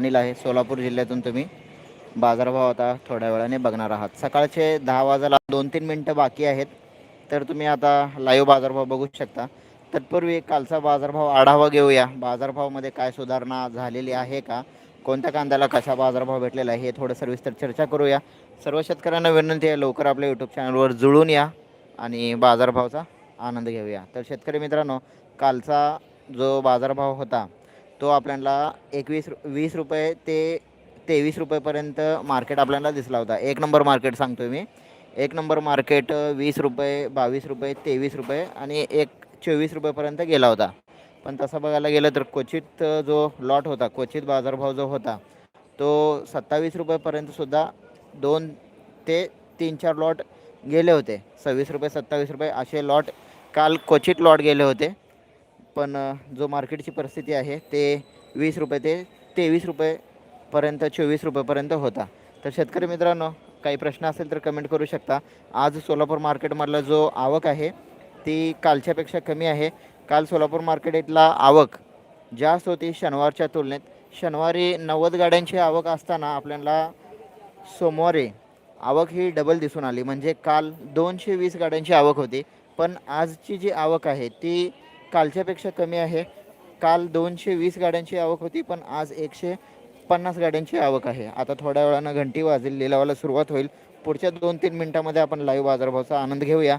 अनिल आहे. सोलापूर जिल्ह्यातून तुम्ही बाजारभाव आता थोड्या वेळाने बघणार आहात. सकाळचे दहा वाजायला दोन तीन मिनटं बाकी आहेत. तर तुम्ही आता लाईव्ह बाजारभाव बघू शकता. तत्पूर्वी कालचा बाजारभाव आढावा घेऊया. बाजारभावामध्ये काय सुधारणा झालेली आहे का? कोणत्या कांद्याला कसा बाजारभाव भेटलेला आहे हे थोडं सविस्तर चर्चा करूया. सर्व शेतकऱ्यांना विनंती आहे लवकर आपल्या यूट्यूब चॅनलवर जुळून या आणि बाजारभावाचा आनंद घेऊया. तर शेतकरी मित्रांनो कालचा जो बाजारभाव होता तो आपल्याला एकवीस वीस रुपये ते तेवीस रुपयेपर्यंत मार्केट आपल्याला दिसला होता. एक नंबर मार्केट सांगतो मी. एक नंबर मार्केट वीस रुपये बावीस रुपये तेवीस रुपये आणि एक चोवीस रुपयेपर्यंत गेला होता. पण तसं बघायला गेलं तर क्वचित जो लॉट होता क्वचित बाजारभाव जो होता तो सत्तावीस रुपयेपर्यंतसुद्धा दोन ते तीन चार लॉट गेले होते. सव्वीस रुपये सत्तावीस रुपये असे लॉट काल क्वचित लॉट गेले होते. पण जो मार्केटची परिस्थिती आहे ते वीस रुपये ते तेवीस रुपयेपर्यंत चोवीस रुपयेपर्यंत होता. तर शेतकरी मित्रांनो काही प्रश्न असेल तर कमेंट करू शकता. आज सोलापूर मार्केटमधला जो आवक आहे ती कालच्यापेक्षा कमी आहे. काल सोलापूर मार्केटला आवक जास्त होती शनिवारच्या तुलनेत. शनिवारी नव्वद गाड्यांची आवक असताना आपल्याला सोमवारी आवक ही डबल दिसून आली. म्हणजे काल दोनशे वीस गाड्यांची आवक होती. पण आजची जी आवक आहे ती कालच्यापेक्षा कमी आहे. काल दोनशे वीस गाड्यांची आवक होती पण आज एकशे पन्नास गाड्यांची आवक आहे. आता थोड्या वेळानं घंटी वाजेल लिलावाला सुरुवात होईल. पुढच्या दोन तीन मिनटामध्ये आपण लाईव्ह बाजारभावाचा आनंद घेऊया.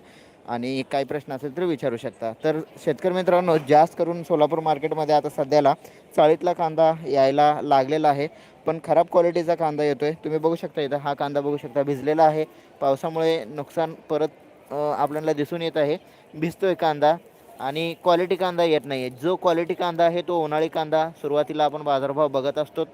आणि काही प्रश्न असेल तर विचारू शकता. तर शेतकरी मित्रांनो जास्त करून सोलापूर मार्केटमध्ये आता सध्याला चाळीतला कांदा यायला लागलेला आहे. पण खराब क्वालिटीचा कांदा येतो आहे तुम्ही बघू शकता इथं हा कांदा बघू शकता भिजलेला आहे. पावसामुळे नुकसान परत आपल्याला दिसून येत आहे. भिजतो आहे कांदा. आणि क्वालिटी कांदा येत नाही आहे जो क्वालिटी कांदा आहे तो उन्हाळी कांदा. सुरुवातीला आपण बाजारभाव बघत असतो.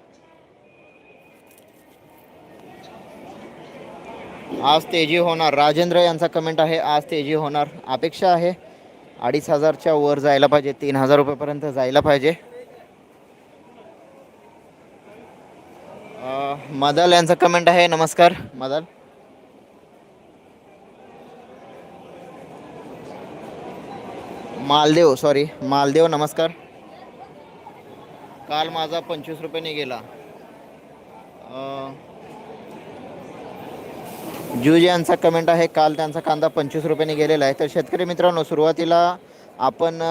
आज तेजी होणार. राजेंद्र यांचा कमेंट आहे आज तेजी होणार. अपेक्षा आहे अडीच हजारच्या वर जायला पाहिजे. तीन हजार रुपयेपर्यंत जायला पाहिजे. मदाल मदल यांचा कमेंट आहे. नमस्कार मदल. मालदेव सॉरी मालदेव नमस्कार. काल माझा पंचवीस रुपयाने गेला अ, जूज यांचा कमेंट आहे काल त्यांचा कांदा पंचवीस रुपयाने गेलेला आहे. तर शेतकरी मित्रांनो सुरुवातीला आपण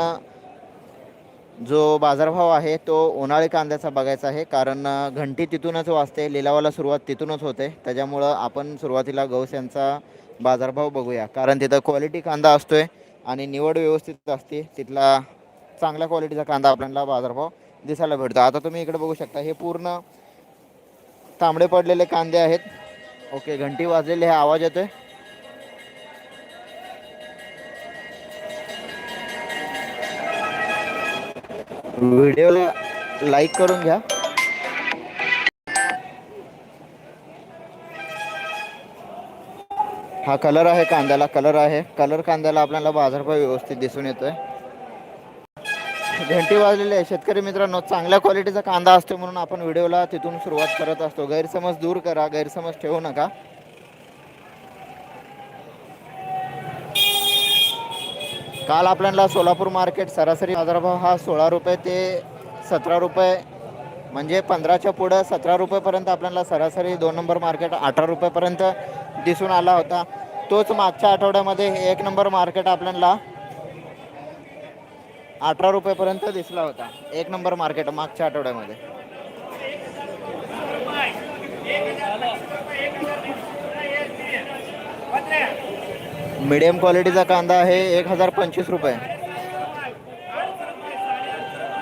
जो बाजारभाव आहे तो उन्हाळी कांद्याचा बघायचा आहे. कारण घंटी तिथूनच वाजते लिलावाला सुरुवात तिथूनच होते. त्याच्यामुळं आपण सुरुवातीला गौस यांचा बाजारभाव बघूया. कारण तिथं क्वालिटी कांदा असतोय. आणि निवड व्यवस्थित असते तिथला चांगल्या क्वालिटीचा कांदा आपल्याला बाजारभाव दिसायला भेटतो. आता तुम्ही इकडे बघू शकता हे पूर्ण तांबडे पडलेले कांदे आहेत. ओके घंटी वाजलेले हे आवाज येतोय. व्हिडिओला लाईक करून घ्या. हा कलर आहे कांद्याला कलर आहे. कलर कांद्याला आपल्याला बाजारभाव व्यवस्थित दिसून येतोय. घंटी वाजलेली आहे. शेतकरी मित्रांनो चांगल्या क्वालिटीचा कांदा असतो म्हणून आपण व्हिडिओला तिथून सुरुवात करत असतो. गैरसमज दूर करा गैरसमज ठेवू नका. काल आपल्याला सोलापूर मार्केट सरासरी बाजारभाव हा सोळा रुपये ते सतरा रुपये म्हणजे पंधराच्या पुढं सतरा रुपयेपर्यंत आपल्याला सरासरी दोन नंबर मार्केट अठरा रुपयेपर्यंत दिसून आला होता. तोच मागच्या आठवड्यामध्ये एक नंबर मार्केट आपल्याला अठरा रुपयेपर्यंत दिसला होता. एक नंबर मार्केट मागच्या आठवड्यामध्ये. मीडियम क्वालिटीचा कांदा आहे एक हजार पंचवीस रुपये.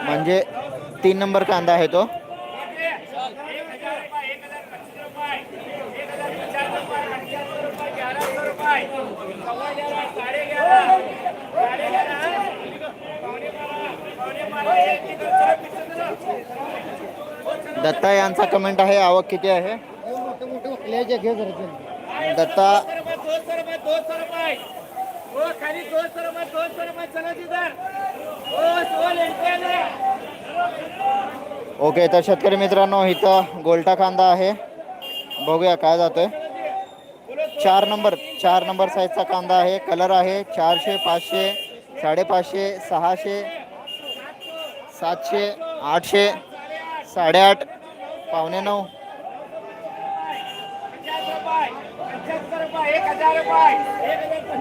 म्हणजे तीन नंबर कांदा आहे तो. दत्ता यांचा कमेंट आहे आवक किती आहे? दत्ता. ओके तर शेतकरी मित्रांनो इथं गोल्टा कांदा आहे. बघूया काय जातोय. चार नंबर चार नंबर साईजचा कांदा आहे. कलर आहे चारशे पाचशे साडेपाचशे सहाशे सातशे आठशे. साडेआठ पावणे नऊ.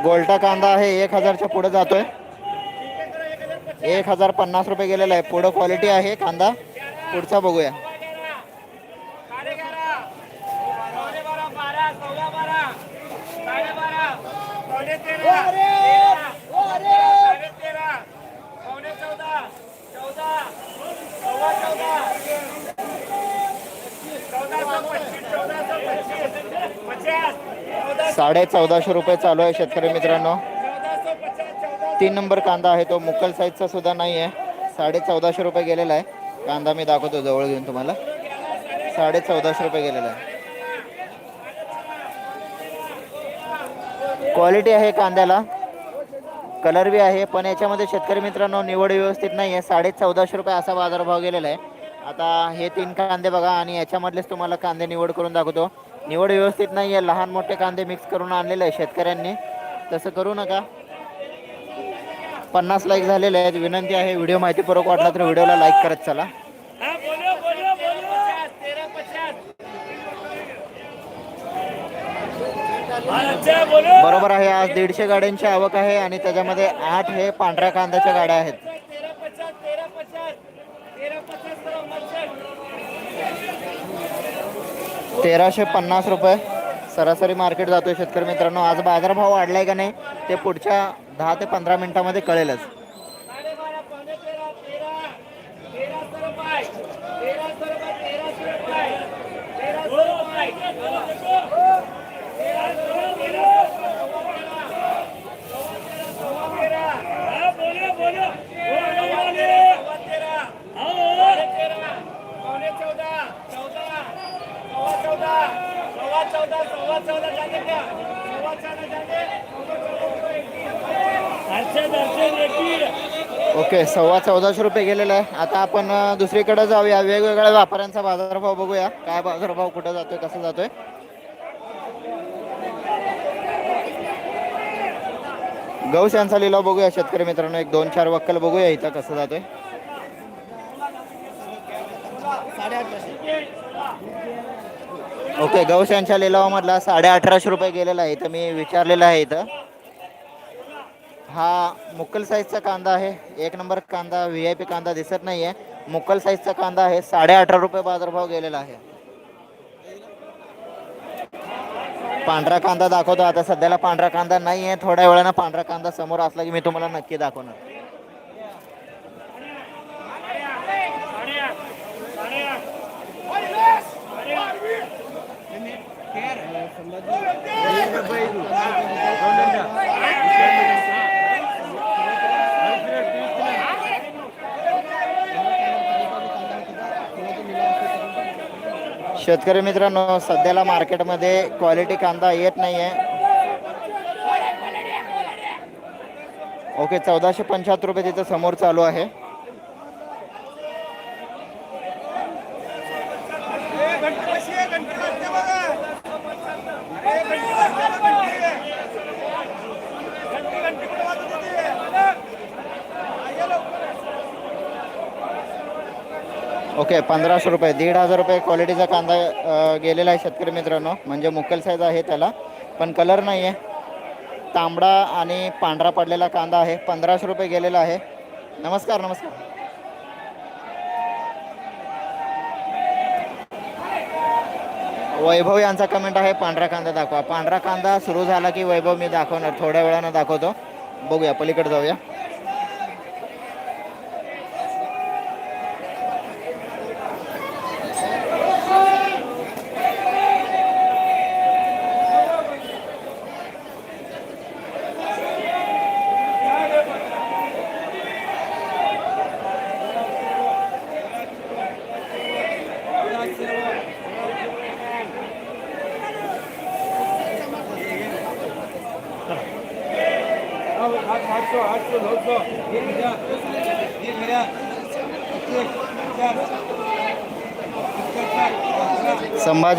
गोल्टा कांदा आहे एक हजारच्या पुढे जातोय. एक हजार पन्नास रुपये गेलेला आहे. पुढं क्वालिटी आहे कांदा. पुढचा बघूया. साडे चौदाशे रुपये चालू आहे शेतकरी मित्रांनो. तीन नंबर कांदा आहे तो मुक्कल साईजचा सुद्धा नाही आहे. साडे चौदाशे रुपये गेलेला आहे. कांदा मी दाखवतो जवळ घेऊन तुम्हाला. साडे चौदाशे रुपये गेलेला आहे. क्वालिटी आहे कांद्याला. कलर बी आहे पण याच्यामध्ये शेतकरी मित्रांनो निवड व्यवस्थित नाही आहे साडे चौदाशे रुपये असा बाजारभाव गेलेला आहे. आता हे तीन कांदे बघा आणि याच्यामधलेच तुम्हाला कांदे निवड करून दाखवतो. निवड व्यवस्थित नाही आहे लहान मोठे कांदे मिक्स करून आणलेले आहे शेतकऱ्यांनी. तसं करू नका. पन्नास लाईक झालेले आहेत. विनंती आहे व्हिडिओ माहितीपूर्वक वाटला तर व्हिडिओला लाईक करत चला. बरोबर आहे आज दीडशे गाड्यांची आवक आहे आणि त्याच्यामध्ये आठ हे पांढऱ्या कांद्याच्या गाड्या आहेत. तेराशे पन्नास रुपये. सरासरी मार्केट जातोय शेतकरी मित्रांनो. आज बाजारभाव वाढलाय का नाही ते पुढच्या दहा ते पंधरा मिनिटामध्ये कळेलच. ओके सव्वा चौदाशे रुपये गेलेला आहे. आता आपण दुसरीकडे जाऊया. वेगवेगळ्या व्यापाऱ्यांचा बाजारभाव बघूया. काय बाजारभाव कुठं जातोय कसा जातोय? गौश यांचा लिलाव बघूया शेतकरी मित्रांनो. एक दोन चार वक्कल बघूया इथं कसं जातोय. ओके गौशांच्या लिलावामधला साडे अठराशे रुपये गेलेला आहे इथं मी विचारलेलं आहे इथं. हा मुक्कल साईजचा कांदा आहे एक नंबर कांदा व्ही आय पी कांदा दिसत नाही आहे मुक्कल साईजचा कांदा आहे साडे अठरा रुपये बाजारभाव गेलेला आहे. पांढरा कांदा दाखवतो आता सध्याला पांढरा कांदा नाही आहे थोड्या वेळानं पांढरा कांदा समोर असला की मी तुम्हाला नक्की दाखवणार. शेतकरी मित्रांनो सध्याला मार्केटमध्ये क्वालिटी कांदा येत नाही आहे ओके चौदाशे पंच्याहत्तर रुपये तिथं समोर चालू आहे. ओके पंधराशे रुपये. दीड हजार रुपये क्वालिटीचा कांदा गेलेला आहे शेतकरी मित्रांनो. म्हणजे मुकेल साईज आहे त्याला. पण कलर नाही आहे तांबडा आणि पांढरा पडलेला कांदा आहे. पंधराशे रुपये गेलेला आहे. नमस्कार नमस्कार. वैभव यांचा कमेंट आहे. पांढरा कांदा दाखवा. पांढरा कांदा सुरू झाला की वैभव मी दाखवणार. थोड्या वेळानं दाखवतो. बघूया पलीकडे जाऊया.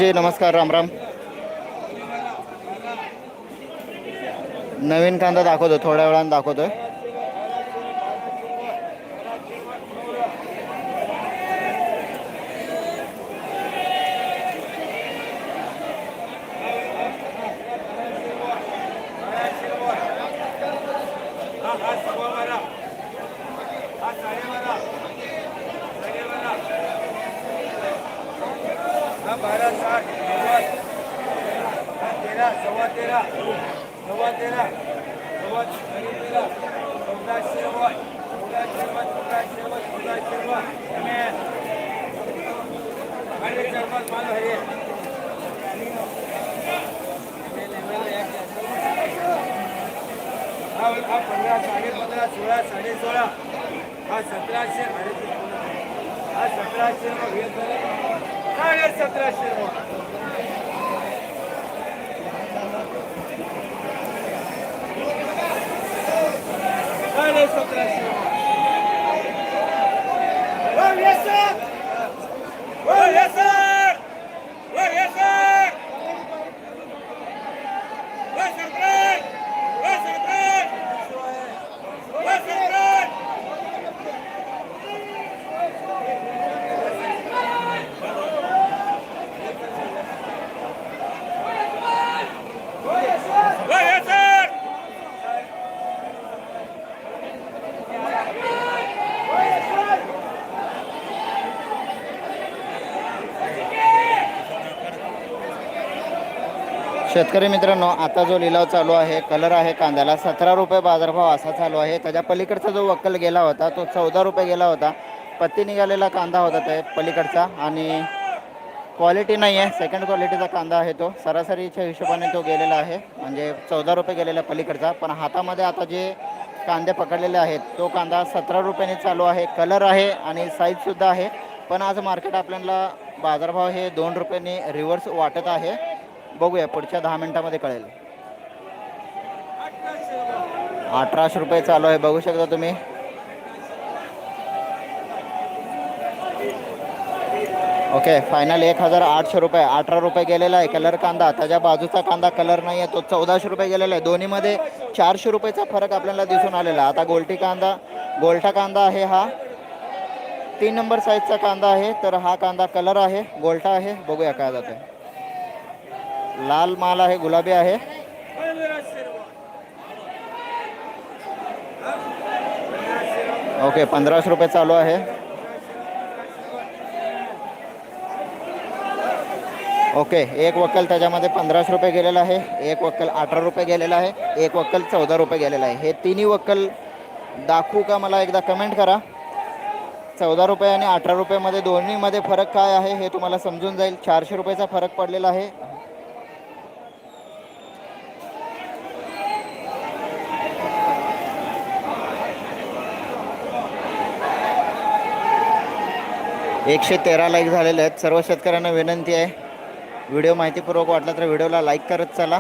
हजार नमस्कार राम राम. नवीन कांदा दाखवतो थोड्या वेळानं दाखवतोय. Olha essa trajetória. शेतकरी मित्रांनो आता जो लिलाव चालू आहे कलर आहे कांद्याला सतरा रुपये बाजारभाव असा चालू आहे. त्याच्या पलीकडचा जो वक्कल गेला होता तो चौदा रुपये गेला होता. पत्ती निघालेला कांदा होता ते पलीकडचा आणि क्वालिटी नाही आहे सेकंड क्वालिटीचा कांदा आहे तो. सरासरीच्या हिशोबाने तो गेलेला आहे. म्हणजे चौदा रुपये गेलेला पलीकडचा. पण हातामध्ये आता जे कांदे पकडलेले आहेत तो कांदा सतरा रुपयाने चालू आहे. कलर आहे आणि साईजसुद्धा आहे. पण आज मार्केट आपल्याला बाजारभाव हे दोन रुपयांनी रिव्हर्स वाटत आहे. बघूया पुढच्या दहा मिनिटामध्ये कळेल. अठराशे रुपये चालू आहे बघू शकता तुम्ही. ओके फायनल एक हजार आठशे रुपये अठरा रुपये गेलेला आहे कलर कांदा त्याच्या बाजूचा कांदा कलर नाही आहे तो चौदाशे रुपये गेलेला आहे. दोन्हीमध्ये चारशे रुपयेचा फरक आपल्याला दिसून आलेला आता गोलटी कांदा गोलटा कांदा आहे हा. तीन नंबर साईजचा कांदा आहे तर हा कांदा कलर आहे गोलटा आहे. बघूया काय जातं लाल माल आहे गुलाबी आहे. ओके पंधराशे रुपये चालू आहे. ओके एक वक्कल त्याच्यामध्ये पंधराशे रुपये गेलेला आहे. एक वक्कल अठरा रुपये गेलेला आहे. एक वक्कल चौदा रुपये गेलेला आहे. हे तिन्ही वक्कल दाखवू का मला एकदा कमेंट करा. चौदा रुपये आणि अठरा रुपयामध्ये दोन्हीमध्ये फरक काय आहे हे तुम्हाला समजून जाईल. चारशे रुपयाचा फरक पडलेला आहे. एकशे तेरा लाईक झालेले आहेत. सर्व शेतकऱ्यांना विनंती आहे. व्हिडिओ माहितीपूर्वक वाटला तर व्हिडिओला लाईक करत चला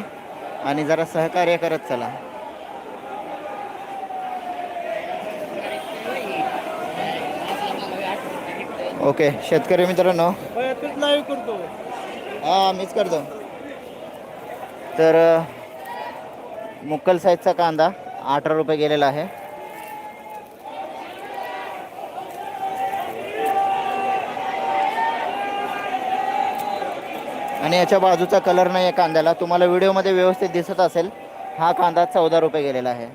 आणि जरा सहकार्य करत चला. ओके शेतकरी मित्रांनो. करतो हां मीच करतो. तर मुक्कल साईजचा कांदा अठरा रुपये गेलेला आहे. आणि याच्या बाजूचा कलर नाही आहे कांद्याला. तुम्हाला व्हिडिओमध्ये व्यवस्थित दिसत असेल हा कांदा चौदा रुपये गेलेला आहे.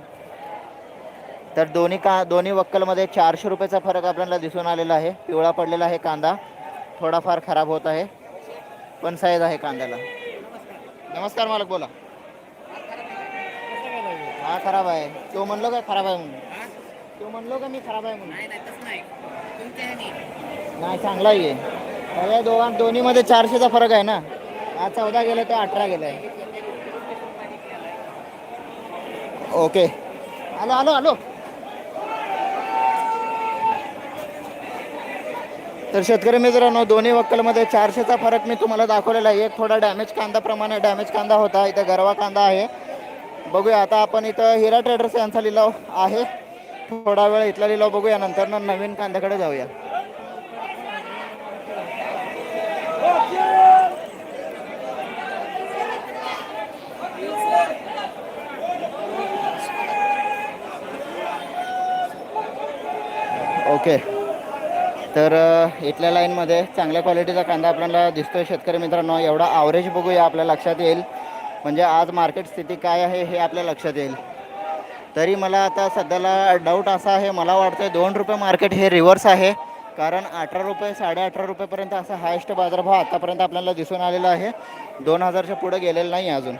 तर दोन्ही का दोन्ही वक्कलमध्ये चारशे रुपयाचा फरक आपल्याला दिसून आलेला आहे. पिवळा पडलेला आहे कांदा. थोडाफार खराब होत आहे पण साईज आहे कांद्याला. नमस्कार मालक बोला. हा खराब आहे. तो म्हणलो का खराब आहे म्हणून? तो म्हणलो का मी खराब आहे म्हणून? नाही चांगला आहे. दोघां दोन्हीमध्ये चारशेचा फरक आहे ना? हा चौदा गेला तर अठरा गेलाय ओके. आलो आलो आलो तर शेतकरी मित्रांनो दोन्ही वक्कलमध्ये चारशेचा फरक मी तुम्हाला दाखवलेला आहे. एक थोडा डॅमेज कांदाप्रमाणे डॅमेज कांदा होता. इथं गरवा कांदा आहे. बघूया आता आपण इथं हिरा ट्रेडर्स यांचा लिलाव आहे. थोडा वेळ इथला लिलाव बघूया. नंतर ना नवीन कांद्याकडे जाऊया. ओके. तर इथल्या लाईनमध्ये चांगल्या क्वालिटीचा कांदा आपल्याला दिसतोय शेतकरी मित्रांनो. एवढा ॲव्हरेज बघूया आपल्या लक्षात येईल. म्हणजे आज मार्केट स्थिती काय आहे हे आपल्या लक्षात येईल. तरी मला आता सध्याला डाऊट असा आहे मला वाटतं दोन रुपये मार्केट हे रिव्हर्स आहे. कारण अठरा रुपये साडे अठरा रुपयेपर्यंत असा हायेस्ट बाजारभाव आतापर्यंत आपल्याला दिसून आलेला आहे. दोन हजारच्या पुढे गेलेला नाही अजून.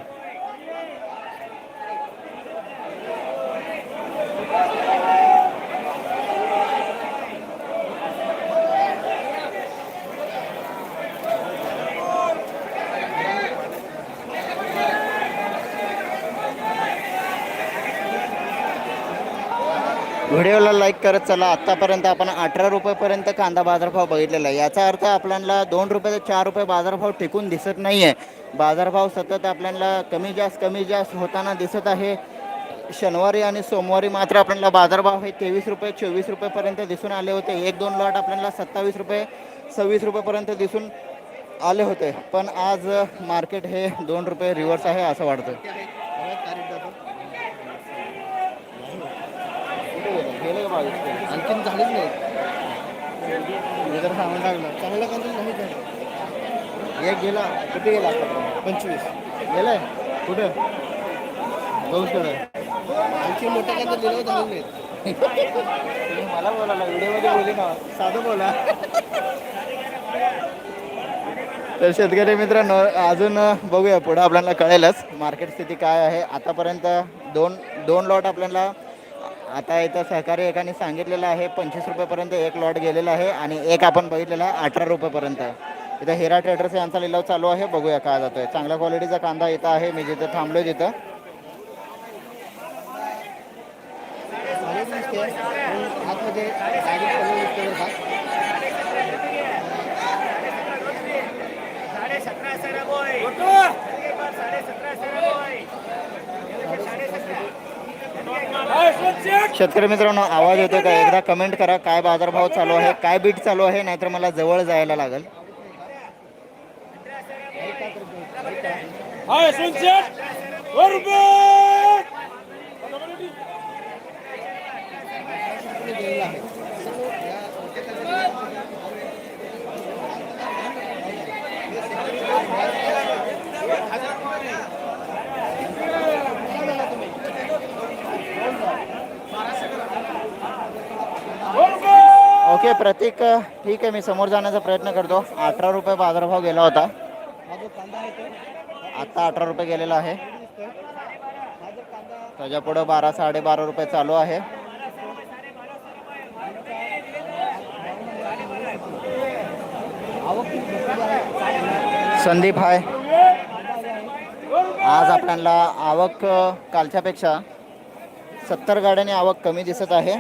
व्हिडिओला लाईक करत चला. आत्तापर्यंत आपण अठरा रुपयेपर्यंत कांदा बाजारभाव बघितलेला आहे. याचा अर्थ आपल्याला दोन रुपये ते चार रुपये बाजारभाव टिकून दिसत नाही आहे बाजारभाव सतत आपल्याला कमी जास्त कमी जास्त होताना दिसत आहे. शनिवारी आणि सोमवारी मात्र आपल्याला बाजारभाव हे तेवीस रुपये चोवीस रुपयेपर्यंत दिसून आले होते. एक दोन लॉट आपल्याला सत्तावीस रुपये सव्वीस रुपयेपर्यंत दिसून आले होते. पण आज मार्केट हे दोन रुपये रिव्हर्स आहे असं वाटतं गेले का बावीस? आणखीन झालीच नाही. जर सामान टाकलं चांगला कांदा नाही झालं एक गेला. कुठे गेला? पंचवीस. गेलाय? कुठं? गौसकडं आणखी मोठा कांदा लिलाव झालेला नाही. तुम्ही मला बोलायला व्हिडिओमध्ये बोली ना साधं बोला. तर शेतकरी मित्रांनो अजून बघूया पुढं आपल्याला कळेलच मार्केट स्थिती काय आहे. आतापर्यंत दोन दोन लॉट आपल्याला आता इथं सहकारी एकाने सांगितलेलं आहे पंचवीस रुपयेपर्यंत एक लॉट गेलेला आहे आणि एक आपण बघितलेला आहे अठरा रुपयेपर्यंत. इथं हिरा ट्रेडर्स यांचा लिलाव चालू आहे बघूया काय जातोय चांगल्या क्वालिटीचा कांदा इथं आहे मी जिथं थांबलो जिथं चालेल आतमध्ये गाडी चालू दिसते बरं का साडे सतरा सर बोय साडे सतरा सर बोय शेतकरी मित्रांनो आवाज येतो का? एकदा कमेंट करा काय बाजारभाव चालू आहे काय बीट चालू आहे नाहीतर मला जवळ जायला लागेल हाय सुनशेट वर रुपये दिलेलं आहे सर्व या ओके प्रतीक ठीक आहे मी समोर जाण्याचा प्रयत्न करतो. अठरा रुपये बाजारभाव गेला होता. आता आत्ता अठरा रुपये गेलेला आहे. त्याच्यापुढं त्याच्या पुढं बारा साडेबारा रुपये चालू आहे. आवक संदीप हाय. आज आपल्याला आवक कालच्यापेक्षा सत्तर गाड्यांनी आवक कमी दिसत आहे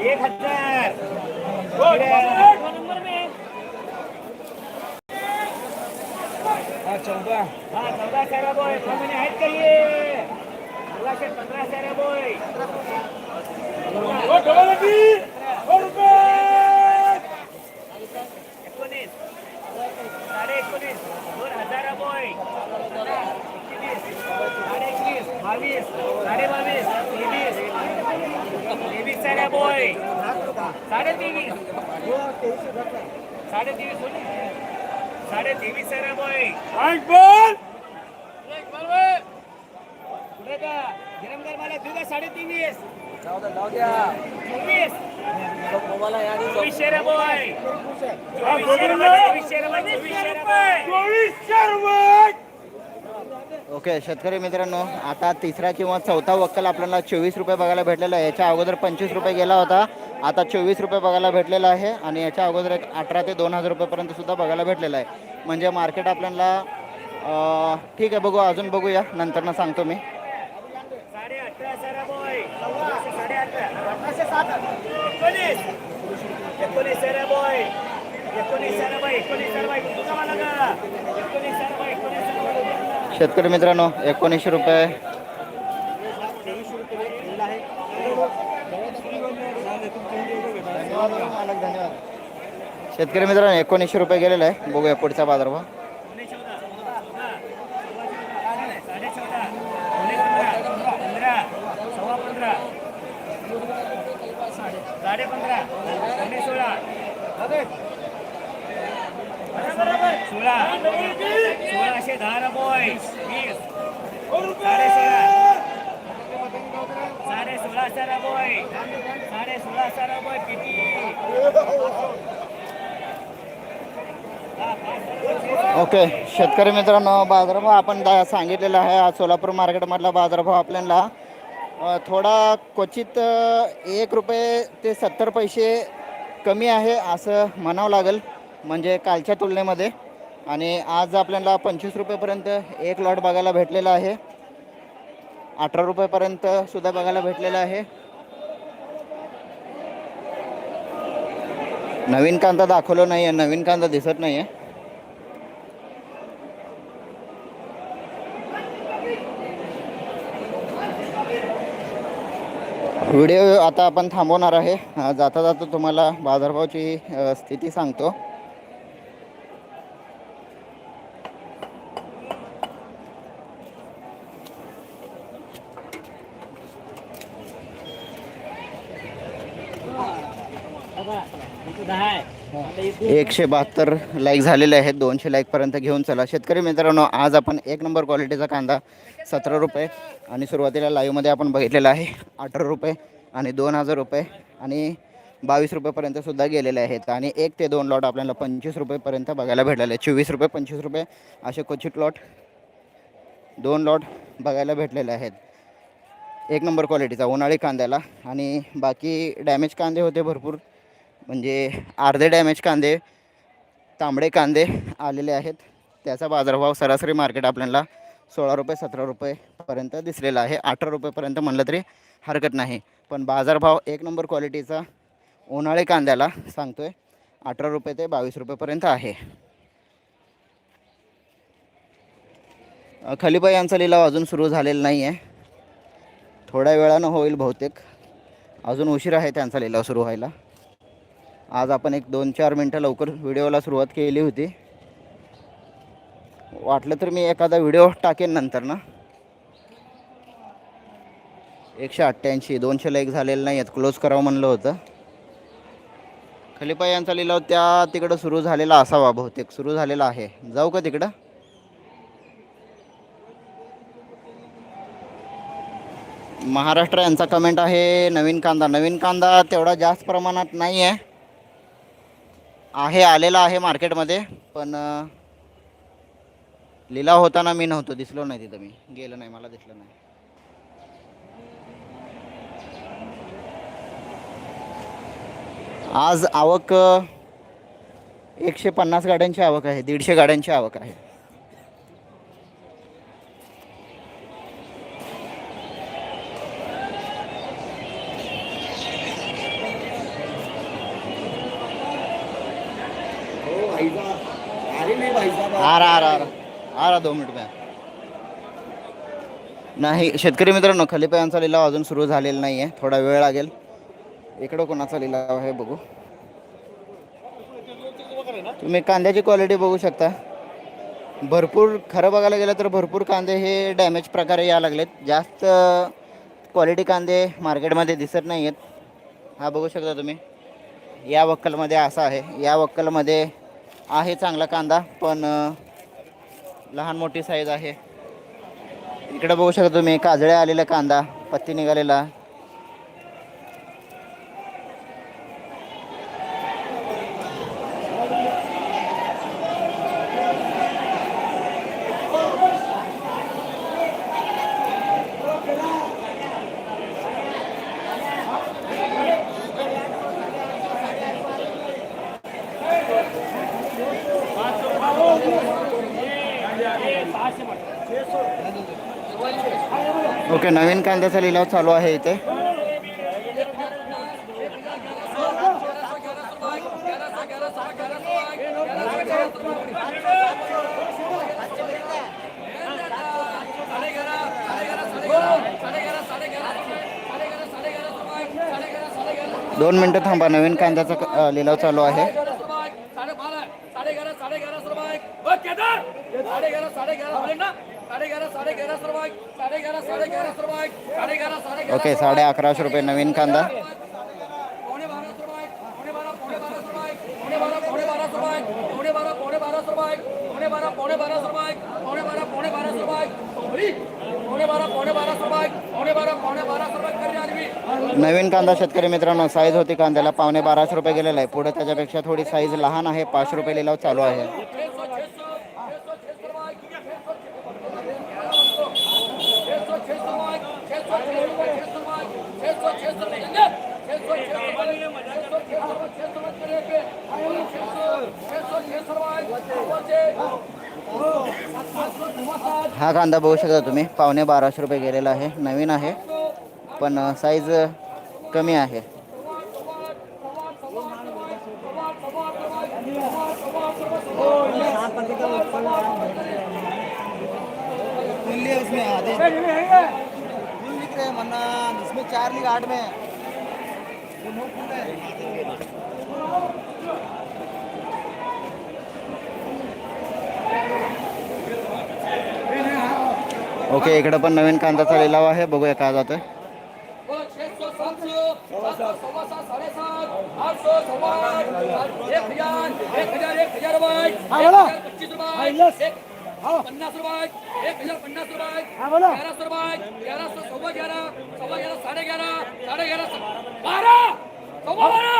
एक हजार हा चौदा हा चौदा सारा बोय प्रमाणे आहेत का ये सोळाशे पंधरा सारा बोय एकोणीस साडे एकोणीस दोन हजार बोय एकवीस साडे एकवीस बावीस साडे बावीस तेवीस तेवीस साड्या बोय साडे तेवीस. साडे तेवीस होते. साडे तेवीस साड्या बोय बोल पुढे का गिरमदार मला तुझा साडे तेवीस. चोवीस. चोवीसशे रे बोय चोवीसशे रुपये चोवीसशे रुपये चोवीसशे रुपये ओके शेतकरी मित्रांनो आता तिसरा किंवा चौथा वक्कल आपल्याला चोवीस रुपये बघायला भेटलेला आहे. याच्या अगोदर पंचवीस रुपये गेला होता. आता चोवीस रुपये बघायला भेटलेला आहे आणि याच्या अगोदर एक अठरा ते दोन हजार रुपयेपर्यंत सुद्धा बघायला भेटलेलं आहे. म्हणजे मार्केट आपल्याला ठीक आहे बघू अजून बघूया. नंतरनं सांगतो मी. शेतकरी मित्रांनो एकोणीसशे रुपये शेतकरी मित्रांनो एकोणीसशे रुपये गेलेला आहे बघूया पुढचा बाजारभाव साडे चौदा पावणे साडे सोळाशे रुपये साडे सोळाशे रुपये किती? ओके शेतकरी मित्रांनो बाजारभाव आपण दा सांगितलेला आहे आज सोलापूर मार्केटमधला बाजारभाव आपल्याला. थोडा क्वचित एक रुपये ते सत्तर पैसे कमी आहे असं म्हणावं लागेल म्हणजे कालच्या तुलनेमध्ये. आणि आज आपल्याला पंचवीस रुपयेपर्यंत एक लॉट बघायला भेटलेला आहे. अठरा रुपयापर्यंत सुद्धा बघायला भेटलेलं आहे. नवीन कांदा दाखवलो नाही आहे नवीन कांदा दिसत नाही आहे व्हिडिओ आता आपण थांबवणार आहे. जाता जाता तुम्हाला बाजारभावाची स्थिती सांगतो. एकशे बहात्तर लाईक झालेले आहेत. दोनशे लाईकपर्यंत घेऊन चला. शेतकरी मित्रांनो आज आपण एक नंबर क्वालिटीचा कांदा सतरा रुपये आणि सुरुवातीला लाईव्हमध्ये आपण बघितलेला आहे. अठरा रुपये आणि दोन हजार रुपये आणि बावीस रुपयेपर्यंतसुद्धा गेलेले आहेत. आणि एक ते दोन लॉट आपल्याला पंचवीस रुपयेपर्यंत बघायला भेटलेले आहेत. चोवीस रुपये पंचवीस रुपये असे क्वचित लॉट दोन लॉट बघायला भेटलेले आहेत. एक नंबर क्वालिटीचा उन्हाळी कांद्याला आणि बाकी डॅमेज कांदे होते भरपूर. म्हणजे अर्धे डॅमेज कांदे तांबडे कांदे आलेले आहेत. त्याचा बाजारभाव सरासरी मार्केट आपल्याला सोळा रुपये सतरा रुपयेपर्यंत दिसलेला आहे. अठरा रुपयेपर्यंत म्हणलं तरी हरकत नाही. पण बाजारभाव एक नंबर क्वालिटीचा उन्हाळे कांद्याला सांगतो आहे अठरा रुपये ते बावीस रुपयेपर्यंत आहे. अ, खलिपा यांचा लिलाव अजून सुरू झालेला नाही आहे थोड्या वेळानं होईल बहुतेक. अजून उशीर आहे त्यांचा लिलाव सुरू व्हायला. आज आपण एक दोन चार मिनटं लवकर व्हिडिओला सुरुवात केली होती. वाटलं तर मी एखादा व्हिडिओ टाकेन नंतर ना. एकशे अठ्ठ्याऐंशी दोनशे लाईक झालेलं नाही आहेत. क्लोज करावं म्हणलं होतं. खलिपा यांचा लिलाव त्या तिकडं सुरू झालेला असावा बहुतेक. सुरू झालेला आहे. जाऊ का तिकडं? महाराष्ट्र यांचा कमेंट आहे नवीन कांदा. नवीन कांदा तेवढा जास्त प्रमाणात नाही आहे आहे आलेला आहे मार्केटमध्ये पण लिलाव होताना मी नव्हतो दिसलो नाही तिथं मी. गेलो नाही मला दिसलं नाही. आज आवक एकशे पन्नास गाड्यांची आवक आहे दीडशे गाड्यांची आवक आहे. आ रहा आ रहा आ रहा आ रहा दो मिनिट में नाही शेतकरी मित्रांनो खलिपायांचा लिलाव अजून सुरू झालेला नाही आहे थोडा वेळ लागेल. इकडं कोणाचा लिलाव आहे बघू. तुम्ही कांद्याची क्वालिटी बघू शकता. भरपूर खरं बघायला गेलं तर भरपूर कांदे हे डॅमेज प्रकारे या लागलेत. जास्त क्वालिटी कांदे मार्केटमध्ये दिसत नाही आहेत हा बघू शकता तुम्ही. या वक्कलमध्ये असा आहे. या वक्कलमध्ये आहे चांगला कांदा पण लहान मोठी साईज आहे. इकडं बघू शकता तुम्ही काजळ्या आलेला कांदा पत्ती निघालेला. ओके नवीन कांद्याचा लिलाव चालू आहे इथे दोन मिनटं थांबा नवीन कांद्याचा लिलाव चालू आहे साडे ओके साढ़े अकराश रुपये नवीन कंदा नवीन कांदा शेतकरी मित्रांनो साईज होती कांद्याला पावणे बाराशे रुपये गेलेला आहे. पुढे त्याच्यापेक्षा थोडी साईज लहान आहे. पाचशे रुपये लिलाव चालू आहे. हा कांदा बघू शकता तुम्ही. पावणे बाराशे रुपये गेलेला आहे. नवीन आहे. पण साईज कमी है हैं चार आठ में ओके इकडं पण नवीन कांदाचा लिलाव आहे बघूया काय जात सात आठ पन्नास रुपये एक हजार पन्नास रुपये ग्यारह रुपये ग्यारह सौ सवा ग्यारह सवा ग्यारह साढ़े ग्यारह साढ़े ग्यारह बारह सवा बारह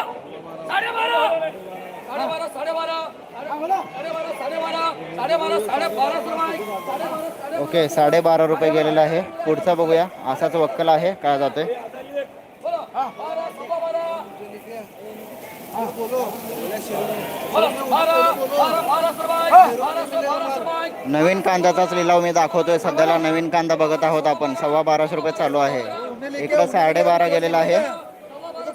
साढ़े बारह साढ़े बारह साढ़े बारह साढ़े बारह साढ़े बारह साढ़े बारह साढ़े बारह सौ रुपये साढ़े बारह साढ़े ओके साडेबारा रुपये गेलेला आहे. पुढचा बघूया. असाच वक्कल आहे. काय रुपये नवीन कांद्याचाच लिलाव मी दाखवतोय. सध्याला नवीन कांदा बघत आहोत आपण. सव्वा बाराशे रुपये चालू आहे. इकडं साडेबारा गेलेला आहे.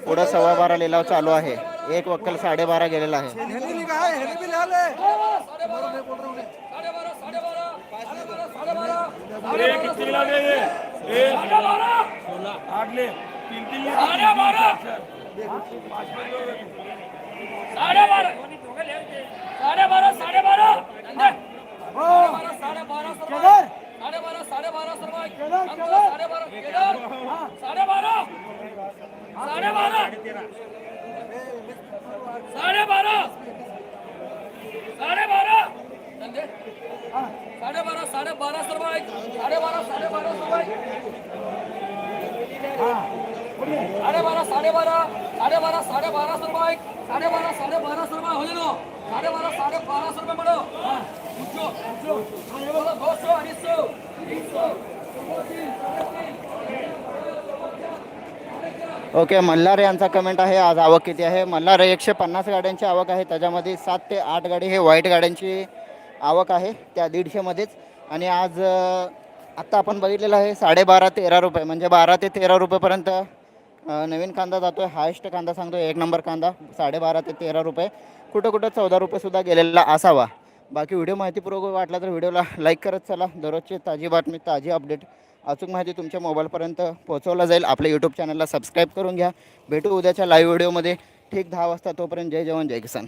पुढं सव्वा बारा लिलाव चालू आहे. एक वक्कल साडेबारा गेलेला आहे साढ़े बारह साढ़े बारह साढ़े बारह साढ़े बारह साढ़े बारह साढ़े बारह आडले तीन तीन साढ़े बारह साढ़े बारह साढ़े बारह साढ़े बारह धंधे साढ़े बारह साढ़े बारह साढ़े बारह साढ़े बारह सौ रुपये ओके मल्हार यांचा कमेंट आहे आज आवक किती आहे? मल्हार एकशे पन्नास गाड्यांची आवक आहे त्याच्यामध्ये सात ते आठ गाडी हे व्हाईट गाड्यांची आवक आहे त्या दीडशेमध्येच आणि आज आत्ता आपण बघितलेलं आहे साडेबारा तेरा रुपये म्हणजे बारा ते तेरा रुपयेपर्यंत नवीन कांदा जातो आहे हायेस्ट कांदा सांगतो एक नंबर कांदा साडेबारा ते तेरा रुपये. कुठं कुठं चौदा रुपयेसुद्धा गेलेला असावा. बाकी व्हिडिओ माहितीपूर्वक वाटला तर व्हिडिओला लाईक करत चला. दररोजची ताजी बातमी ताजी अपडेट अचूक माहिती तुमच्या मोबाईलपर्यंत पोहोचवला जाईल. आपल्या यूट्यूब चॅनलला सबस्क्राईब करून घ्या. भेटू उद्याच्या लाईव्ह व्हिडिओमध्ये ठीक दहा वाजता तोपर्यंत जय जवान जय किसान.